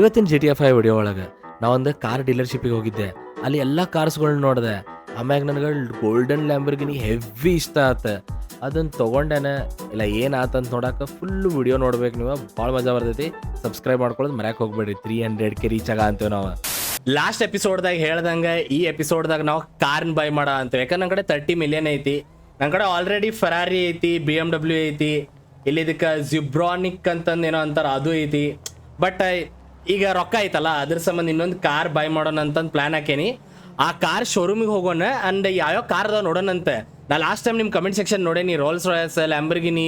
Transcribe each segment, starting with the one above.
ಇವತ್ತಿನ G T F I video ಒಳಗೆ ನಾವೊಂದು ಕಾರ್ ಡೀಲರ್ಶಿಪ್ಪಿಗೆ ಹೋಗಿದ್ದೆ. ಅಲ್ಲಿ ಎಲ್ಲ ಕಾರ್ಸ್ಗಳನ್ನ ನೋಡಿದೆ. ಆಮ್ಯಾಗ ನನಗೆ ಗೋಲ್ಡನ್ ಲ್ಯಾಂಬರ್ಗಿನಿ ಹೆವಿ ಇಷ್ಟ ಆತ. ಅದನ್ನ ತೊಗೊಂಡೇನೆ, ಇಲ್ಲ ಏನಾತಂತ ನೋಡಕ್ಕೆ ಫುಲ್ ವಿಡಿಯೋ ನೋಡ್ಬೇಕು ನೀವು. ಭಾಳ ಮಜಾ ಬರ್ತೈತಿ. ಸಬ್ಸ್ಕ್ರೈಬ್ ಮಾಡ್ಕೊಳ್ಳೋದು ಮರ್ಯಾಕೆ ಹೋಗ್ಬೇಡಿ ತ್ರೀ ಹಂಡ್ರೆಡ್ ಕೆ ರೀಚ್ ಆಗ ಅಂತೀವಿ ನಾವು. ಲಾಸ್ಟ್ ಎಪಿಸೋಡ್ದಾಗ ಹೇಳ್ದಂಗೆ ಈ ಎಪಿಸೋಡ್ದಾಗ ನಾವು ಕಾರ್ನ್ ಬೈ ಮಾಡ ಅಂತ ಯಾಕಂದ್ರೆ ನನ್ನ ಕಡೆ ತರ್ಟಿ ಮಿಲಿಯನ್ ಐತಿ. ನನ್ನ ಕಡೆ ಆಲ್ರೆಡಿ ಫರಾರಿ ಐತಿ ಬಿ ಎಂ ಡಬ್ಲ್ಯೂ ಐತಿ. ಇಲ್ಲಿ ಇದಕ್ಕೆ ಜಿಬ್ರಾನಿಕ್ ಅಂತಂದು ಏನೋ ಅಂತಾರ, ಅದು ಐತಿ. ಬಟ್ ಈಗ ರೊಕ್ಕ ಐತಲ್ಲ, ಅದ್ರ ಸಂಬಂಧ ಇನ್ನೊಂದು ಕಾರ್ ಬೈ ಮಾಡೋಣ ಅಂತಂದು ಪ್ಲಾನ್ ಹಾಕೇನಿ. ಆ ಕಾರ್ ಶೋರೂಮಿಗೆ ಹೋಗೋಣ ಅಂಡ್ ಯಾವ್ಯಾವ ಕಾರ್ ಅದಾವ ನೋಡೋಣಂತೆ. ನಾ ಲಾಸ್ಟ್ ಟೈಮ್ ನಿಮ್ಮ ಕಮೆಂಟ್ ಸೆಕ್ಷನ್ ನೋಡೇನಿ ರೋಲ್ಸ್ ರಾಯಲ್ಸ್ ಲ್ಯಾಂಬರ್ಗಿನಿ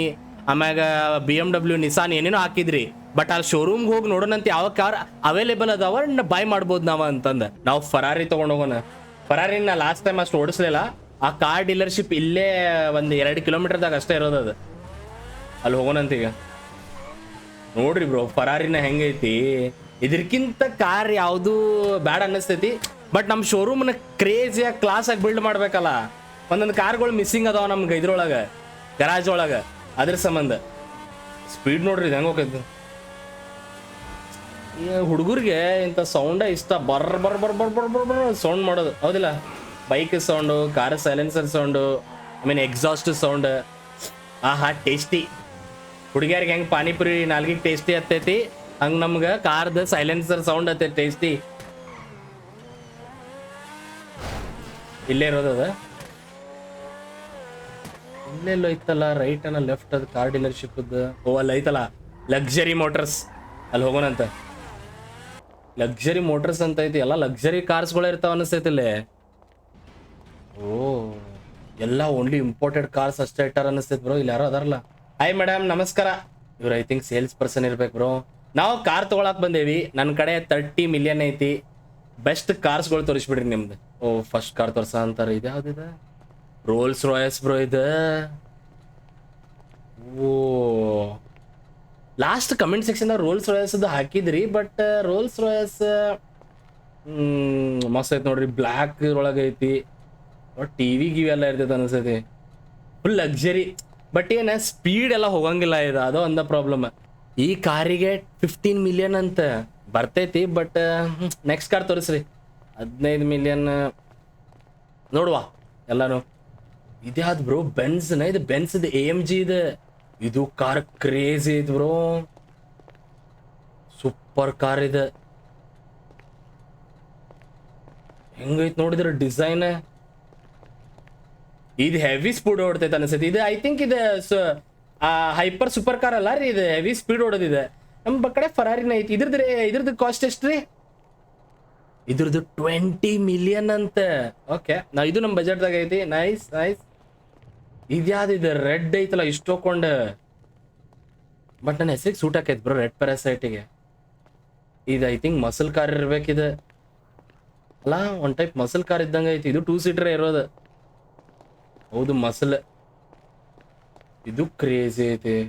ಆಮ್ಯಾಗ ಬಿ ಎಂ ಡಬ್ಲ್ಯೂ ನಿಸಾನ್ ಏನೇನೋ ಹಾಕಿದ್ರಿ. ಬಟ್ ಅಲ್ಲಿ ಶೋರೂಮ್ಗೆ ಹೋಗಿ ನೋಡೋಣಂತೆ, ಯಾವ ಕಾರ್ ಅವೈಲೇಬಲ್ ಅದಾವ ಬೈ ಮಾಡ್ಬೋದು ನಾವು ಅಂತಂದು. ನಾವು ಫರಾರಿ ತಗೊಂಡ್ ಹೋಗೋಣ. ಫರಾರಿನ ನಾ ಲಾಸ್ಟ್ ಟೈಮ್ ಅಷ್ಟು ಓಡಿಸ್ಲಿಲ್ಲ. ಆ ಕಾರ್ ಡೀಲರ್ಶಿಪ್ ಇಲ್ಲೇ ಒಂದು ಎರಡು ಕಿಲೋಮೀಟರ್ದಾಗ ಅಷ್ಟೇ ಇರೋದು ಅದು. ಅಲ್ಲಿ ಹೋಗೋಣಂತ ಈಗ. ನೋಡ್ರಿ ಬ್ರೋ ಫರಾರಿನ ಹೆಂಗೈತಿ? ಇದಕ್ಕಿಂತ ಕಾರ್ ಯಾವುದು ಬ್ಯಾಡ್ ಅನ್ನಿಸ್ತೈತಿ. ಬಟ್ ನಮ್ಮ ಶೋರೂಮ್ನ ಕ್ರೇಜಿಯಾಗಿ ಕ್ಲಾಸಾಗಿ ಬಿಲ್ಡ್ ಮಾಡ್ಬೇಕಲ್ಲ. ಒಂದೊಂದು ಕಾರ್ಗಳು ಮಿಸ್ಸಿಂಗ್ ಅದಾವ ನಮ್ಗೆ ಇದ್ರೊಳಗೆ ಗರಾಜ್ ಒಳಗೆ, ಅದ್ರ ಸಂಬಂಧ. ಸ್ಪೀಡ್ ನೋಡ್ರಿ ಇದು ಹೆಂಗೆ ಹೋಗೈತಿ ಈ ಹುಡುಗರಿಗೆ ಇಂಥ ಸೌಂಡೇ ಇಷ್ಟ. ಬರ್ ಬರ್ ಬರ್ ಬರ್ ಬರ್ ಬರ್ ಸೌಂಡ್ ಮಾಡೋದು. ಹೌದಿಲ್ಲ? Bike sound car silencer sound I mean exhaust sound ಆಹಾ ಟೇಸ್ಟಿ ಹುಡುಗಿಯರಿಗೆ ಹೆಂಗೆ ಪಾನಿಪುರಿ ನಾಲ್ಗಿಗೆ ಟೇಸ್ಟಿ ಹತ್ತೈತಿ ಹಂಗೆ ಕಾರ್ ಕಾರ್ದ ಸೈಲೆನ್ಸರ್ ಸೌಂಡ್ ಅತ್ತೆ ಟೇಸ್ಟಿ ಇಲ್ಲೇ ಇರೋದದ ಇಲ್ಲೆಲ್ಲೋ ಇತ್ತಲ್ಲ ರೈಟ್ ಅನ್ನ ಲೆಫ್ಟ್ ಅದು ಕಾರ್ ಡೀಲರ್ಶಿಪ್ ಓ, ಅಲ್ಲಿ ಐತಲ್ಲ ಲಕ್ಸರಿ ಮೋಟರ್ಸ್ ಅಲ್ಲಿ ಹೋಗೋಣಂತ. ಲಕ್ಸರಿ ಮೋಟರ್ಸ್ ಅಂತ ಐತಿ, ಎಲ್ಲ ಲಕ್ಸರಿ ಕಾರ್ಸ್ಗಳು ಇರ್ತಾವ ಅನಿಸ್ತೈತಿ ಇಲ್ಲಿ. ಓ, ಎಲ್ಲ ಓನ್ಲಿ ಇಂಪೋರ್ಟೆಡ್ ಕಾರ್ಸ್ ಅಷ್ಟೇ ಇಟ್ಟಾರ ಅನಿಸ್ತೈತಿ ಬ್ರೋ ಇಲ್ಲಿ ಯಾರೋ ಅದಾರಲ್ಲ. ಹಾಯ್ ಮೇಡಮ್ ನಮಸ್ಕಾರ. ಇವ್ರು ಐ ಥಿಂಕ್ ಸೇಲ್ಸ್ ಪರ್ಸನ್ ಇರ್ಬೇಕು ಬ್ರೋ ನಾವು ಕಾರ್ ತಗೊಳಕ್ ಬಂದೇವಿ ನನ್ನ ಕಡೆ ತರ್ಟಿ ಮಿಲಿಯನ್ ಐತಿ. ಬೆಸ್ಟ್ ಕಾರ್ಸ್ಗಳು ತೋರಿಸ್ಬಿಡ್ರಿ ನಿಮ್ದು. ಓ ಫಸ್ಟ್ ಕಾರ್ ತೋರ್ಸ ಅಂತಾರೆ, ಇದು ಯಾವ್ದಿದೆ ರೋಲ್ಸ್ ರಾಯಲ್ಸ್ ಬ್ರೋ ಇದ. ಓ. Last comment section Rolls Royals ಹಾಕಿದ್ರಿ ಬಟ್ ರೋಲ್ಸ್ ರಾಯಲ್ಸ್ ಮಸ್ತ್ ಐತಿ ನೋಡ್ರಿ ಬ್ಲ್ಯಾಕ್ ಒಳಗೆ ಐತಿ. ಟಿ ವಿ ಗಿವಿ ಎಲ್ಲ ಇರ್ತೈತೆ ಅನಿಸ್ತೈತಿ. ಫುಲ್ ಲಕ್ಸರಿ ಬಟ್ ಏನ ಸ್ಪೀಡ್ ಎಲ್ಲ ಹೋಗಂಗಿಲ್ಲ ಇದು, ಅದು ಒಂದ ಪ್ರಾಬ್ಲಮ್ ಈ ಕಾರಿಗೆ ಫಿಫ್ಟೀನ್ ಮಿಲಿಯನ್ ಅಂತ ಬರ್ತೈತಿ ಬಟ್ ನೆಕ್ಸ್ಟ್ ಕಾರ್ ತೋರಿಸ್ರಿ. ಹದಿನೈದು ಮಿಲಿಯನ್ ನೋಡುವ ಎಲ್ಲಾನು. ಇದ್ಯಾವ್ದು ಬ್ರೋ ಬೆನ್ಸ್ನ ಇದು ಬೆನ್ಸ್ ಎ ಎಂ ಜಿ ಇದೆ. ಇದು ಕಾರ್ ಕ್ರೇಜ್ ಇದು ಬ್ರೋ ಸೂಪರ್ ಕಾರ್ ಇದೆ. ಹೆಂಗೈತ್ ನೋಡಿದ್ರ ಡಿಸೈನ್ ಇದು ಹೆವಿ ಸ್ಪೀಡ್ ಓಡ್ತೈತೆ ಅನ್ಸತ್ತೆ. ಇದು ಐ ಥಿಂಕ್ ಇದು ಹೈಪರ್ ಸೂಪರ್ ಕಾರ್ ಅಲ್ಲ ರೀ ಇದು? ಹೆವಿ ಸ್ಪೀಡ್ ಓಡೋದಿದೆ. ನಮ್ಮ ಕಡೆ ಫರಾರಿನ ಐತಿ. ಇದ್ರದ್ದು ಇದ್ರದ್ದು ಕಾಸ್ಟ್ ಎಷ್ಟು ರೀ? ಇದ್ರದ್ದು ಟ್ವೆಂಟಿ ಮಿಲಿಯನ್ ಅಂತ. ಓಕೆ ನಾ, ಇದು ನಮ್ಮ ಬಜೆಟ್ದಾಗ ಐತಿ. ನೈಸ್ ನೈಸ್ ಇದ್ಯಾವ್ದು ಇದು? ರೆಡ್ ಐತಲ್ಲ, ಇಷ್ಟು ಹೋಗ್ಕೊಂಡ ಬಟ್ ನನ್ನ ಹೆಸರಿಗೆ ಸೂಟ್ ಹಾಕೈತಿ ಬ್ರೋ ರೆಡ್ ಪ್ಯಾರಾಸೈಟಿಗೆ ಇದು ಐ ಥಿಂಕ್ ಮಸಲ್ ಕಾರ್ ಇರ್ಬೇಕಿದೆ ಅಲ್ಲ ಒನ್ ಟೈಪ್ ಮಸಲ್ ಕಾರ್ ಇದ್ದಂಗೆ ಐತಿ. ಇದು ಟೂ ಸೀಟರ್ ಇರೋದು. ಹೌದು ಮಸಲ್ ಇದು ಕ್ರೇಜಿ ಐತಿ.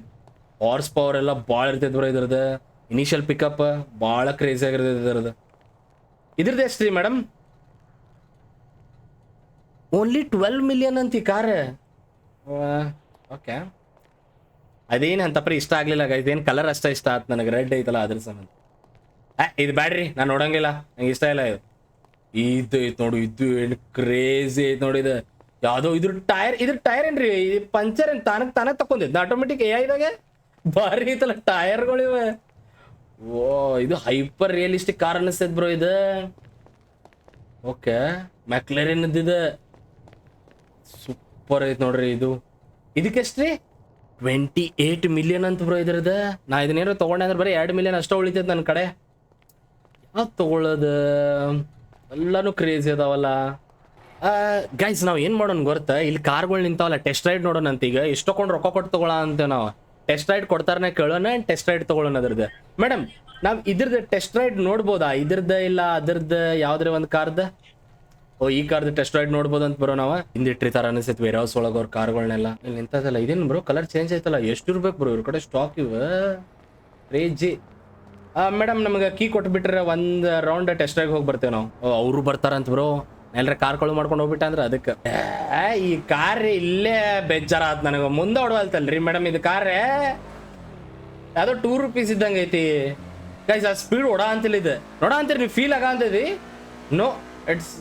ಹಾರ್ಸ್ ಪವರ್ ಎಲ್ಲ ಭಾಳ ಇರ್ತೈತಿ ಬ್ರೋ ಇದ್ರದ್ದು. ಇನಿಷಿಯಲ್ ಪಿಕಪ್ ಭಾಳ ಕ್ರೇಜಿ ಆಗಿರ್ತೈತಿ ಇದ್ರದ ಇದ್ರದ್ದು ಎಷ್ಟ್ರಿ ರೀ ಮೇಡಮ್ ಓನ್ಲಿ ಟ್ವೆಲ್ ಮಿಲಿಯನ್ ಅಂತಿ ಕಾರ್ ಓಕೆ ಅದೇನು ಅಂತಪ್ಪ ಇಷ್ಟ ಆಗಲಿಲ್ಲ ಇದೇನು ಕಲರ್ ಅಷ್ಟೇ ಇಷ್ಟ ಆಯ್ತು ನನಗೆ. ರೆಡ್ ಐತಲ್ಲ ಅದ್ರ ಸಂಬಂಧ. ಆ, ಇದು ಬ್ಯಾಡ್ರಿ. ನಾನು ನೋಡಂಗಿಲ್ಲ. ನಂಗೆ ಇಷ್ಟ ಇಲ್ಲ ಇದು. ಇದು ಐತ್ ನೋಡು ಇದು ಏನು ಕ್ರೇಜಿ ಐತ್ ನೋಡಿ ಇದು. ಯಾವ್ದೋ ಇದ್ರ ಟೈರ್ ಇದ್ರ ಟೈರ್ ಏನ್ರಿ? ಪಂಚರ್ ಏನ್ ತಾನಕ್ ತಾನೇ ತಕೊಂಡಿದ್ ಆಟೋಮೆಟಿಕ್ ಎ ಇದಾಗೆ? ಭಾರಿ ಐತಲ್ಲ ಟೈರ್ಗಳಿವೆ ಓ, ಇದು ಹೈಪರ್ ರಿಯಲಿಸ್ಟಿಕ್ ಕಾರ್ ಅನಿಸ್ತೈತ್ ಬ್ರೋ ಇದು. ಓಕೆ ಮ್ಯಾಕ್ಲರಿನ್ ಇದೆ. ಸೂಪರ್ ಐತ್ ನೋಡ್ರಿ ಇದು. ಇದಕ್ಕೆ ಎಷ್ಟ್ರಿ ಟ್ವೆಂಟಿ ಏಟ್ ಮಿಲಿಯನ್ ಅಂತ ಬ್ರೋ ಇದ್ರದ ನಾ ಇದನ್ನೇನೋ ತಗೊಂಡೆ ಅಂದ್ರೆ ಬರೀ ಎರಡು ಮಿಲಿಯನ್ ಅಷ್ಟೇ ಉಳಿತೈತೆ ನನ್ನ ಕಡೆ. ಯಾವ್ದು ತಗೊಳ್ಳೋದು ಎಲ್ಲಾನು ಕ್ರೇಜಿ ಅದಾವಲ್ಲ. ಗೈಸ್ ನಾವು ಏನು ಮಾಡೋಣ ಗೊತ್ತ ಇಲ್ಲಿ ಕಾರ್ಗಳು ನಿಂತಾವಲ್ಲ ಟೆಸ್ಟ್ ರೈಡ್ ನೋಡೋಣ ಅಂತ ಈಗ. ಎಷ್ಟೊಕೊಂಡು ರೊಕ್ಕ ಕೊಟ್ಟು ತಗೊಳ ಅಂತ ನಾವು. ಟೆಸ್ಟ್ ರೈಡ್ ಕೊಡ್ತಾರನೆ ಕೇಳೋಣ ಟೆಸ್ಟ್ ರೈಡ್ ತಗೊಳ್ಳೋಣ ಅದ್ರದ್ದು ಮೇಡಮ್ ನಾವು ಇದ್ರದ್ದು ಟೆಸ್ಟ್ ರೈಡ್ ನೋಡ್ಬೋದಾ? ಇದ್ರದ್ದು ಇಲ್ಲ ಅದ್ರದ್ದು ಯಾವ್ದ್ರ ಒಂದು ಕಾರ್ದ? ಓ, ಈ ಕಾರ್ದ ಟೆಸ್ಟ್ ರೈಡ್ ನೋಡ್ಬೋದು ಅಂತ ಬರೋ ನಾವು. ಹಿಂದಿಟ್ಟಿರ್ತಾರ ಅನಿಸ್ತೈತಿ ವೇರ್ ಹೌಸ್ ಒಳಗೆ ಅವ್ರ ಕಾರ್ಗಳನ್ನೆಲ್ಲ ಇಲ್ಲಿ ನಿಂತದಲ್ಲ, ಇದೇನು ಬ್ರೋ ಕಲರ್ ಚೇಂಜ್ ಆಯ್ತಲ್ಲ. ಎಷ್ಟು ಇರ್ಬೇಕು ಬ್ರೋ ಇವ್ರ ಕಡೆ ಸ್ಟಾಕ್ ಇವ. ರೇಜಿ ಮೇಡಮ್ ನಮಗೆ ಕೀ ಕೊಟ್ಬಿಟ್ರೆ ಒಂದು ರೌಂಡ್ ಟೆಸ್ಟ್ ರೈಡ್ ಹೋಗಿ ಬರ್ತೇವೆ ನಾವು. ಅವ್ರು ಬರ್ತಾರಂತ ಬ್ರೋ ಎಲ್ಲರ ಕಾರ್ ಕಳು ಮಾಡ್ಕೊಂಡು ಹೋಗ್ಬಿಟ್ಟ ಅಂದ್ರೆ ಅದಕ್ಕೆ. ಈ ಕಾರ್ ಇಲ್ಲೇ ಬೇಜಾರ ಆತ್ ನನಗೆ. ಮುಂದೆ ಹೊಡವಲ್ತಲ್ರಿ ಮೇಡಮ್ ಇದು ಕಾರ್. ಯಾವ್ದೋ ಟೂ ರುಪೀಸ್ ಇದ್ದಂಗೆ ಐತಿ. ಗೈಸ್ ಆ ಸ್ಪೀಡ್ ಓಡ ಅಂತಿಲ್ಲ ಇದು. ನೋಡ ಅಂತೀರಿ, ನೀವು ಫೀಲ್ ಆಗ ಅಂತದಿ no it's